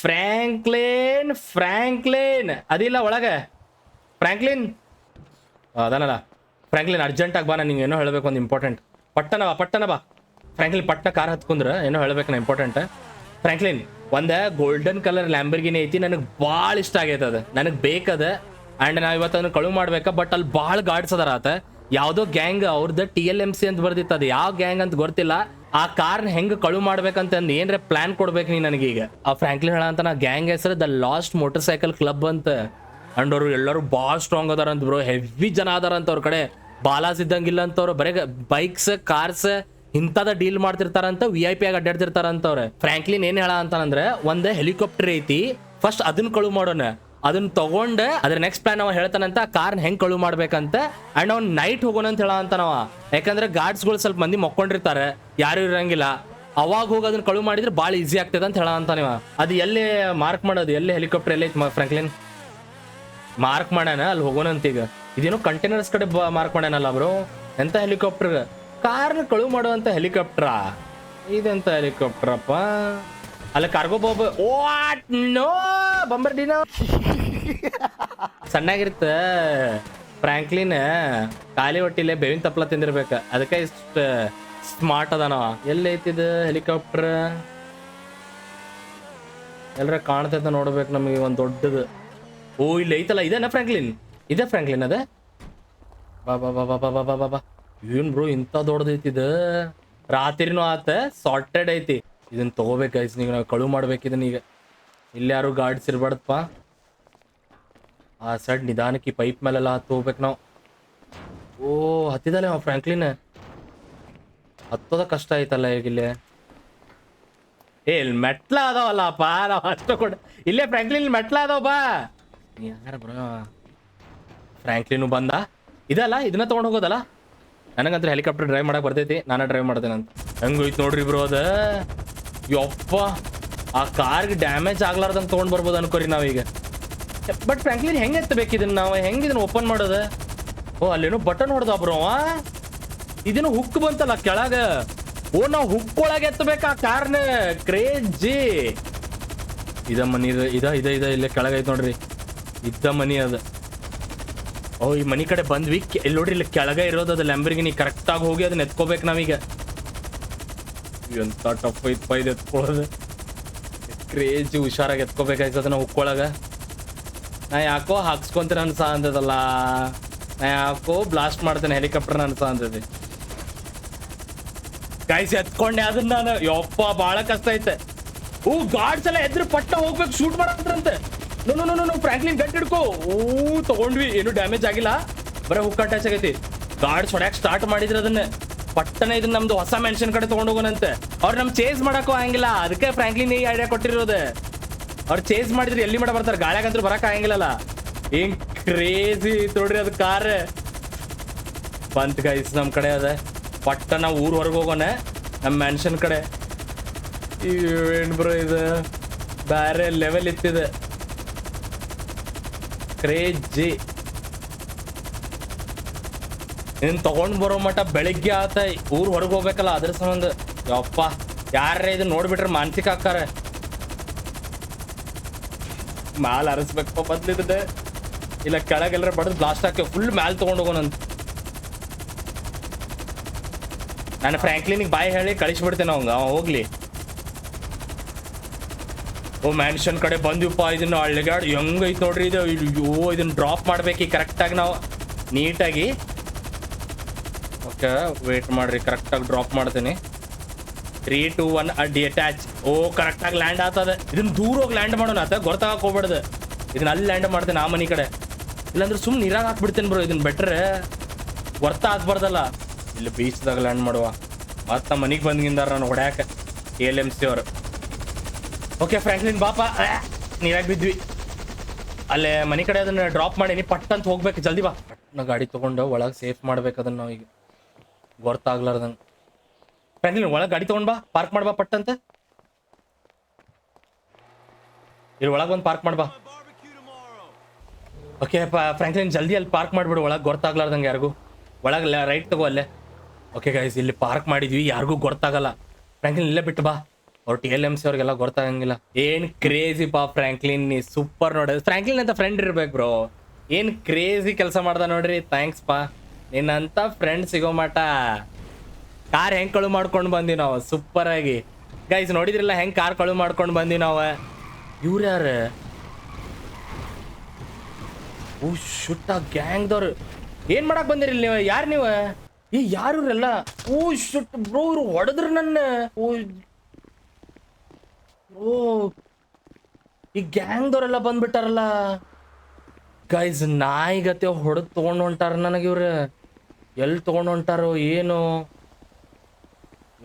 ಫ್ರ್ಯಾಂಕ್ಲೇನ್ ಫ್ರಾಂಕ್ಲಿನ್ ಅದಿಲ್ಲ ಒಳಗೆ. ಫ್ರಾಂಕ್ಲಿನ್? ಅದನಲ್ಲ ಅರ್ಜೆಂಟ್ ಅರ್ಜೆಂಟಾಗಿ ಬಾ, ನಾನು ಏನೋ ಹೇಳಬೇಕು ಒಂದು ಇಂಪಾರ್ಟೆಂಟ್ ಪಟ್ಟನ ಬಾ ಪಟ್ಟನ ಬಾ. ಫ್ರಾಂಕ್ಲಿನ್ ಪಟ್ಟ ಕಾರ್ ಹತ್ಕೊಂಡ್ರೆ ಏನೋ ಹೇಳ್ಬೇಕು ನಾ ಇಂಪಾರ್ಟೆಂಟ್ ಫ್ರಾಂಕ್ಲಿನ್, ಒಂದೇ ಗೋಲ್ಡನ್ ಕಲರ್ ಲ್ಯಾಂಬರ್ಗಿನಿ ಐತಿ, ನನಗೆ ಭಾಳ ಇಷ್ಟ ಆಗೈತೆ ಅದು. ನನಗೆ ಬೇಕದ. ಆ್ಯಂಡ್ ನಾವು ಇವತ್ತು ಕಳುವು ಕಳು ಮಾಡ್ಬೇಕಾ ಬಟ್ ಅಲ್ಲಿ ಭಾಳ ಗಾಡ್ಸ್ ಅದಾರ ಆತ. ಯಾವುದೋ ಗ್ಯಾಂಗ್ ಅವ್ರದ್ದು ಟಿ ಎಲ್ ಎಂ ಸಿ ಅಂತ ಬರ್ದಿತ್ತು. ಅದು ಯಾವ ಗ್ಯಾಂಗ್ ಅಂತ ಗೊತ್ತಿಲ್ಲ. ಆ ಕಾರ್ನ ಹೆಂಗ್ ಕಳು ಮಾಡ್ಬೇಕಂತ ಏನ್ರೆ ಪ್ಲಾನ್ ಕೊಡ್ಬೇಕು ನೀ ನನಗೀಗ ಆ ಫ್ರಾಂಕ್ಲಿನ್ ಹೇಳ ಅಂತ ನಾ ಗ್ಯಾಂಗ್ ಹೆಸರು the last motorcycle club ಅಂತ. ಅಂಡ್ ಅವ್ರು ಎಲ್ಲರೂ ಭಾಳ ಸ್ಟ್ರಾಂಗ್ ಅದಾರಂತ ಬ್ರೋ ಹೆವಿ ಜನ ಅದಾರ ಅಂತ ಅವ್ರ ಕಡೆ. ಬಾಲಾಸ್ ಇದ್ದಂಗಿಲ್ಲ ಅಂತ ಅವ್ರು. ಬರೇ ಬೈಕ್ಸ್ ಕಾರ್ಸ್ ಇಂಥದ ಡೀಲ್ ಮಾಡ್ತಿರ್ತಾರಂತ ವಿ ಐ ಪಿ ಆಗಿ ಅಡ್ಡಾಡ್ತಿರ್ತಾರಂತ ಅವ್ರೆ. ಫ್ರಾಂಕ್ಲಿನ್ ಏನ್ ಹೇಳ ಅಂತಂದ್ರೆ, ಒಂದ್ ಹೆಲಿಕಾಪ್ಟರ್ ಐತಿ. ಫಸ್ಟ್ ಅದನ್ನ ಕಳು ಮಾಡೋಣ. ಅದನ್ನ ತಗೊಂಡೆ, ಅದ್ರ ನೆಕ್ಸ್ಟ್ ಪ್ಲಾನ್ ಅವ ಹೇಳ್ತಾನಂತ ಕಾರ್ ಹೆಂಗ್ ಕಳು ಮಾಡ್ಬೇಕಂತ ಅಂಡ್ ಅವ್ನ್ ನೈಟ್ ಹೋಗೋಣ ಅಂತ ಹೇಳ ಅಂತ ಯಾಕಂದ್ರೆ ಗಾರ್ಡ್ಸ್ಗಳು ಸ್ವಲ್ಪ ಮಂದಿ ಮಕ್ಕೊಂಡಿರ್ತಾರೆ, ಯಾರು ಇರಂಗಿಲ್ಲ. ಅವಾಗ ಹೋಗಿ ಅದನ್ನ ಕಳು ಮಾಡಿದ್ರೆ ಭಾಳ ಈಸಿ ಆಗ್ತದೆ ಅಂತ ಹೇಳ ಅಂತ ನೀವ ಅದು ಎಲ್ಲಿ ಮಾರ್ಕ್ ಮಾಡೋದು, ಎಲ್ಲಿ ಹೆಲಿಕಾಪ್ಟರ್ ಎಲ್ಲಿ ಫ್ರಾಂಕ್ಲಿನ್ ಮಾರ್ಕ್ ಮಾಡ್ಯಾನ, ಅಲ್ಲಿ ಹೋಗೋಣ ಅಂತ ಈಗ. ಇದೇನೋ ಕಂಟೈನರ್ಸ್ ಕಡೆ ಮಾರ್ಕ್ ಮಾಡ್ಯಾನಲ್ಲ ಅವರು ಎಂತ ಹೆಲಿಕಾಪ್ಟರ್ ಕಾರ್ನ ಕಳು ಮಾಡುವಂತ ಹೆಲಿಕಾಪ್ಟ್ರಾ ಇದೆಂತ ಹೆಲಿಕಾಪ್ಟರಪ್ಪ ಅಲ್ಲ ಕಾರ್ಗೋ ಬಾಬ್ ವಾಟ್ ನೋ ಬಂಬರ್ಡಿನ ಸಣ್ಣಾಗಿರುತ್ತ ಫ್ರಾಂಕ್ಲಿನ್ ಖಾಲಿ ಹೊಟ್ಟಿಲೆ ಬೇವಿನ ತಪ್ಪಲ ತಿಂದಿರ್ಬೇಕ. ಅದಕ್ಕೆ ಇಷ್ಟ ಸ್ಮಾರ್ಟ್ ಅದಾನವ ಎಲ್ಲಿ ಐತಿದ ಹೆಲಿಕಾಪ್ಟರ್ ಎಲ್ಲರ ಕಾಣ್ತೈತ ನೋಡ್ಬೇಕು ನಮಗೆ ಒಂದು ದೊಡ್ಡದು. ಓ, ಇಲ್ಲಿ ಐತಲ್ಲ, ಇದೇನ ಫ್ರಾಂಕ್ಲಿನ್ ಇದೆ ಫ್ರಾಂಕ್ಲಿನ್ ಅದ? ಬಾ ಬಾ ಬಾ ಬಾ ಬಾ ಬಾ ಬಾ ಬಾ. ಏನ್ ಬ್ರೋ ಇಂಥ ದೊಡ್ಡದೈತಿ ಇದು? ರಾತ್ರಿನೂ ಆತ ಸಾರ್ಟೆಡ್ ಐತಿ. ಇದನ್ನ ತಗೋಬೇಕಾಯ್ತು ನೀವು ನಾವು ಕಳು ಮಾಡ್ಬೇಕು ಈಗ. ಇಲ್ಲಿ ಯಾರು ಗಾರ್ಡ್ಸ್ ಇರ್ಬಾರ್ದಪ್ಪ. ಆ ಸೈಡ್ ನಿಧಾನಕ್ಕೆ ಪೈಪ್ ಮೇಲೆಲ್ಲ ಹತ್ತು ಹೋಗ್ಬೇಕು ನಾವು. ಓ ಹತ್ತಿದಲ್ಲ ಅವ ಫ್ರಾಂಕ್ಲಿನ್ ಹತ್ತೋದ ಕಷ್ಟ ಆಯ್ತಲ್ಲ ಇಲ್ಲಿ. ಏ, ಇಲ್ಲಿ ಮೆಟ್ಲ ಅದಾವಲ್ಲಪ್ಪ ನಾವು ಅಷ್ಟು ಕೊಡ. ಇಲ್ಲೇ ಫ್ರಾಂಕ್ಲಿನ್ ಮೆಟ್ಲ ಅದಾವ ಬಾ ಯಾರ ಬ್ರೋ? ಬಂದ? ಇದಲ್ಲ, ಇದನ್ನ ತಗೊಂಡ್ ಹೋಗೋದಲ್ಲ? ನನಗಂತ ಹೆಲಿಕಾಪ್ಟರ್ ಡ್ರೈವ್ ಮಾಡಕ್ ಬರ್ತೈತಿ, ನಾನು ಡ್ರೈವ್ ಮಾಡ್ತೇನೆ ಅಂತ ಹೆಂಗೋಯ್ತು ನೋಡ್ರಿ ಬ್ರೋ ಅದ? ಯಪ್ಪ, ಆ ಕಾರ್ಗೆ ಡ್ಯಾಮೇಜ್ ಆಗ್ಲಾರ್ದಂಗೆ ತೊಗೊಂಡು ಬರ್ಬೋದು ಅನ್ಕೋರಿ ನಾವೀಗ. ಬಟ್ ಫ್ರಾಂಕ್ಲಿ ಹೆಂಗೆ ಎತ್ತಬೇಕು ಇದನ್ನ ನಾವು? ಹೆಂಗೆ ಇದನ್ನ ಓಪನ್ ಮಾಡೋದು? ಓ, ಅಲ್ಲೇನೋ ಬಟನ್ ಹೊಡೆದ ಬ್ರೋ ಇದನ್ನು ಹುಕ್ ಬಂತಲ್ಲ ಕೆಳಗ. ಓ, ನಾವು ಹುಕ್ ಒಳಗೆ ಎತ್ತಬೇಕು ಆ ಕಾರ್ನ? ಕ್ರೇಜಿ ಇದ ಮನಿ, ಇದ ಇದ ಇದ, ಇಲ್ಲೇ ಕೆಳಗೈತೆ ನೋಡ್ರಿ. ಇದ್ದ ಮನಿ ಅದ. ಓ, ಈ ಮನಿ ಕಡೆ ಬಂದ್ವಿ. ಇಲ್ಲಿ ನೋಡ್ರಿ, ಇಲ್ಲಿ ಕೆಳಗೆ ಇರೋದು ಅದು. ಲ್ಯಾಂಬರ್ಗಿನಿ ಕರೆಕ್ಟಾಗಿ ಹೋಗಿ ಅದನ್ನ ಎತ್ಕೋಬೇಕು ನಾವೀಗ. ಎಂತ ಟಫ್ ಎತ್ಕೊಳ್ಳೋದು. ಕ್ರೇಜಿ ಹುಷಾರಾಗಿ ಎತ್ಕೋಬೇಕಾಯ್ತದ ಅದನ್ನ ಉಕ್ಕೊಳಗ ನಾ ಯಾಕೋ ಹಾಕ್ಸ್ಕೊಂತೀನಿ ಅನ್ಸ ಅಂದದಲ್ಲ. ನಾ ಯಾಕೋ ಬ್ಲಾಸ್ಟ್ ಮಾಡ್ತೇನೆ ಹೆಲಿಕಾಪ್ಟರ್ ಅನ್ಸ ಅಂದದೆ. ಗೈಸ್ ಎತ್ಕೊಂಡೆ ಅದನ್ನ ನಾನು. ಯಪ್ಪ, ಬಾಳ ಕಷ್ಟ ಐತೆ. ಓ ಗಾಡ್ಸ್ ಎಲ್ಲ ಎದ್ರು ಪಟ್ಟ ಹೋಗ್ಬೇಕು ಶೂಟ್ ಮಾಡಂತ್ರಂತೆ ನೋ ನೋ ನೋ ಫ್ರಾಂಕ್ಲಿನ್ ಗಟ್ಟಿ ಹಿಡ್ಕೋ. ಓ ತಗೊಂಡ್ವಿ. ಏನು ಡ್ಯಾಮೇಜ್ ಆಗಿಲ್ಲ. ಬರೀ ಹುಕ್ಕ ಅಟ್ಯಾಚ್ ಆಗೈತಿ. ಗಾಡ್ಸ್ ಹೊಡ್ಯಾಕ್ ಸ್ಟಾರ್ಟ್ ಮಾಡಿದ್ರೆ ಅದನ್ನ. ಪಟ್ಟನೆ ಇದನ್ನ ನಮ್ದು ಹೊಸ ಮೆನ್ಷನ್ ಕಡೆ ಹೋಗೋಣಂತೆ. ಅವ್ರು ನಮ್ ಚೇಸ್ ಮಾಡಕ್ಕೂ ಆಗಂಗಿಲ್ಲ. ಅದಕ್ಕೆ ಫ್ರಾಂಕ್ಲಿನ್ ಈ ಐಡಿಯಾ ಕೊಟ್ಟಿರೋದು. ಅವ್ರು ಚೇಸ್ ಮಾಡಿದ್ರೆ ಎಲ್ಲಿ ಮಾಡ ಬರ್ತಾರೆ? ಗಾಳ್ಯಾಗಂತೂ ಬರಕ್ ಆಗಂಗಿಲ್ಲಲ್ಲ. ಏನ್ ಕ್ರೇಜಿ ನೋಡ್ರಿ ಅದು ಕಾರ್ ಬಂತ್ ಗೈಸ್ ನಮ್ ಕಡೆ ಅದ. ಪಟ್ಟಣ ಊರು ಹೊರಗೆ ಹೋಗೋಣ. ನಮ್ಮ ಮೆನ್ಷನ್ ಕಡೆ. ಏನ್ ಬ್ರೋ ಇದು? ಬೇರೆ ಲೆವೆಲ್ ಇತ್ತಿದೆ. ಕ್ರೇಜಿ ಇದನ್ನ ತಗೊಂಡ್ ಬರೋ ಮಟ್ಟ ಬೆಳಿಗ್ಗೆ ಆತ, ಊರ್ ಹೊರಗೆ ಹೋಗ್ಬೇಕಲ್ಲ, ಅದ್ರ ಸಂಬಂಧ. ಯಪ್ಪ ಯಾರ ಇದನ್ನ ನೋಡ್ಬಿಟ್ರೆ ಮಾನಸಿಕ ಹಾಕಾರ ಮ್ಯಾಲ್ ಅರಸ್ಬೇಕು ಬದ್ಲಿದ್ದೆ ಇಲ್ಲ ಕೆಳಗೆಲ್ಲರ ಬಡದ್ ಬ್ಲಾಸ್ಟ್ ಹಾಕಿ ಫುಲ್ ಮ್ಯಾಲ್ ತಗೊಂಡ್ ಹೋಗೋಣಂತ ನಾನು ಫ್ರಾಂಕ್ಲಿನಿಗೆ ಬಾಯಿ ಹೇಳಿ ಕಳಿಸ್ಬಿಡ್ತೇನೆ ಅವಂಗ. ಅವ ಹೋಗ್ಲಿ. ಓ ಮ್ಯಾನ್ಷನ್ ಕಡೆ ಬಂದಿವಪ್ಪ, ಇದನ್ನ ಅಳ್ಳಿಗಾಡ್ ಹೆಂಗೈತೆ ನೋಡ್ರಿ ಇದು. ಅಯ್ಯೋ ಇದನ್ನ ಡ್ರಾಪ್ ಮಾಡ್ಬೇಕು ಕರೆಕ್ಟಾಗಿ ನಾವು. ನೀಟಾಗಿ ಓಕೆ ವೇಟ್ ಮಾಡ್ರಿ ಕರೆಕ್ಟಾಗಿ ಡ್ರಾಪ್ ಮಾಡ್ತೀನಿ. ತ್ರೀ ಟು ಒನ್ ಅಡ್ಡಿ ಅಟ್ಯಾಚ್ ಓ ಕರೆಕ್ಟಾಗಿ ಲ್ಯಾಂಡ್ ಆತದ ಇದನ್ನ ದೂರ ಹೋಗಿ ಲ್ಯಾಂಡ್ ಮಾಡೋಣ ಆತ, ಗೊತ್ತಾಗಕ್ ಹೋಗ್ಬಾರ್ದು ಇದನ್ನ ಅಲ್ಲಿ ಲ್ಯಾಂಡ್ ಮಾಡ್ತೀನಿ, ಆ ಮನಿ ಕಡೆ. ಇಲ್ಲಾಂದ್ರೆ ಸುಮ್ಮನೆ ನೀರಾಗ ಹಾಕ್ಬಿಡ್ತೀನಿ ಬ್ರೋ ಇದನ್ನ ಬೆಟ್ರೆ ವರ್ತ ಆಗ್ಬಾರ್ದಲ್ಲ. ಇಲ್ಲಿ ಬೀಚ್ದಾಗ ಲ್ಯಾಂಡ್ ಮಾಡುವ. ಮತ್ತೆ ಮನೆಗೆ ಬಂದ್ಗಿಂದಾರ ನಾನು ಹೊಡ್ಯಾಕ ಎಲ್ ಎಂ ಸಿ ಅವರು. ಓಕೆ ಫ್ರಾಂಕ್ಲಿನ್ ಬಾಪ ನೀರಾಗ ಬಿದ್ವಿ ಅಲ್ಲೇ ಮನೆ ಕಡೆ ಅದನ್ನ ಡ್ರಾಪ್ ಮಾಡೀನಿ, ಪಟ್ ಅಂತ ಹೋಗ್ಬೇಕು, ಜಲ್ದಿ ಬಾ. ಪಟ್ನ ಗಾಡಿ ತಗೊಂಡು ಒಳಗೆ ಸೇಫ್ ಮಾಡ್ಬೇಕು ಅದನ್ನ ನಾವು ಗೊತ್ತಾಗ್ಲಾರ್ದಂಗೆ ಫ್ರಾಂಕ್ಲಿನ್ ಒಳಗೆ ಗಾಡಿ ತಗೊಂಡ್ ಬಾ, ಪಾರ್ಕ್ ಮಾಡ್ಬಾ ಪಟ್ಟಂತೆ. ಇಲ್ಲಿ ಒಳಗೆ ಒಂದು ಪಾರ್ಕ್ ಮಾಡ್ಬಾ. ಓಕೆ ಫ್ರಾಂಕ್ಲಿನ್ ಜಲ್ದಿ ಅಲ್ಲಿ ಪಾರ್ಕ್ ಮಾಡ್ಬಿಡು, ಒಳಗೆ ಗೊತ್ತಾಗ್ಲಾರ್ದಂಗೆ ಯಾರಿಗೂ. ಒಳಗೆ ರೈಟ್ ತಗೋ ಅಲ್ಲೇ. ಓಕೆ ಗೈಸ್ ಇಲ್ಲಿ ಪಾರ್ಕ್ ಮಾಡಿದ್ವಿ, ಯಾರಿಗೂ ಗೊತ್ತಾಗಲ್ಲ ಫ್ರಾಂಕ್ಲಿನ್ ಇಲ್ಲೇ ಬಿಟ್ಟು ಬಾ ಅವ್ರು ಟಿ ಎಲ್ ಎಂ ಸಿ ಅವ್ರಿಗೆಲ್ಲ ಗೊತ್ತಾಗಂಗಿಲ್ಲ ಏನ್ ಕ್ರೇಜಿ ಪಾ ಫ್ರಾಂಕ್ಲಿನ್, ನೀ ಸೂಪರ್ ನೋಡೋದು ಫ್ರಾಂಕ್ಲಿನ್ ಅಂತ ಫ್ರೆಂಡ್ ಇರ್ಬೇಕು ಬ್ರೋ ಏನ್ ಕ್ರೇಜಿ ಕೆಲಸ ಮಾಡ್ದ ನೋಡ್ರಿ ಥ್ಯಾಂಕ್ಸ್ ಪಾ. ನಿನ್ನಂತ ಫ್ರೆಂಡ್ ಸಿಗೋ ಮಟ ಕಾರ್ ಹೆಂಗ್ ಕಳು ಮಾಡ್ಕೊಂಡು ಬಂದಿ ನಾವು? ಸೂಪರ್ ಆಗಿ. ಗೈಸ್ ನೋಡಿದ್ರಲ್ಲ ಹೆಂಗ್ ಕಾರ್ ಕಳು ಮಾಡ್ಕೊಂಡು ಬಂದಿ ನಾವು? ಇವ್ರು ಯಾರು? ಓ ಶುಟ್ಟ ಗ್ಯಾಂಗ್ದವ್ರು. ಏನ್ ಮಾಡಕ್ ಬಂದಿರಿ ನೀವ? ಯಾರು ನೀವು? ಈ ಯಾರು ಇವ್ರೆಲ್ಲ ಓ ಶುಟ್ ಬ್ರೋ ಇವ್ರು ಹೊಡೆದ್ರು ನನ್ನ. ಓ ಓ ಈ ಗ್ಯಾಂಗ್ದವ್ರೆಲ್ಲ ಬಂದ್ಬಿಟ್ಟಾರಲ್ಲ. ಗೈಸ್ ನಾಯಿಗತೆ ಹೊಡೆದು ತಗೊಂಡ್ ಹೊಂಟಾರ ನನಗೆ ಇವ್ರು. ಎಲ್ಲಿ ತಗೊಂಡ್ ಹೊಂಟಾರೋ ಏನು?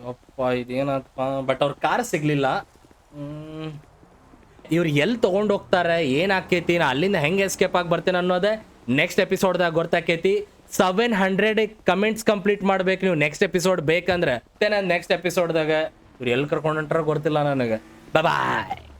ಯಪ್ಪ, ಇದೇನಪ್ಪ? ಬಟ್ ಅವ್ರ ಕಾರ್ ಸಿಗ್ಲಿಲ್ಲ. ಇವ್ರು ಎಲ್ಲಿ ತಗೊಂಡ್ ಹೋಗ್ತಾರೆ? ಏನ್ ಆಕೈತಿ? ನಾ ಅಲ್ಲಿಂದ ಹೆಂಗೆ ಎಸ್ಕೇಪ್ ಆಗಿ ಬರ್ತೇನೆ ಅನ್ನೋದೇ ನೆಕ್ಸ್ಟ್ ಎಪಿಸೋಡ್ದಾಗ ಗೊತ್ತಾಕೈತಿ. ಸೆವೆನ್ ಹಂಡ್ರೆಡ್ ಕಮೆಂಟ್ಸ್ ಕಂಪ್ಲೀಟ್ ಮಾಡ್ಬೇಕು ನೀವು ನೆಕ್ಸ್ಟ್ ಎಪಿಸೋಡ್ ಬೇಕಂದ್ರೆ. ಮತ್ತೆ ನಾನು ನೆಕ್ಸ್ಟ್ ಎಪಿಸೋಡ್ದಾಗ ಇವ್ರು ಎಲ್ಲಿ ಕರ್ಕೊಂಡು ಹೊಂಟಾರ ಗೊತ್ತಿಲ್ಲ ನನಗೆ. ಬಾಯ್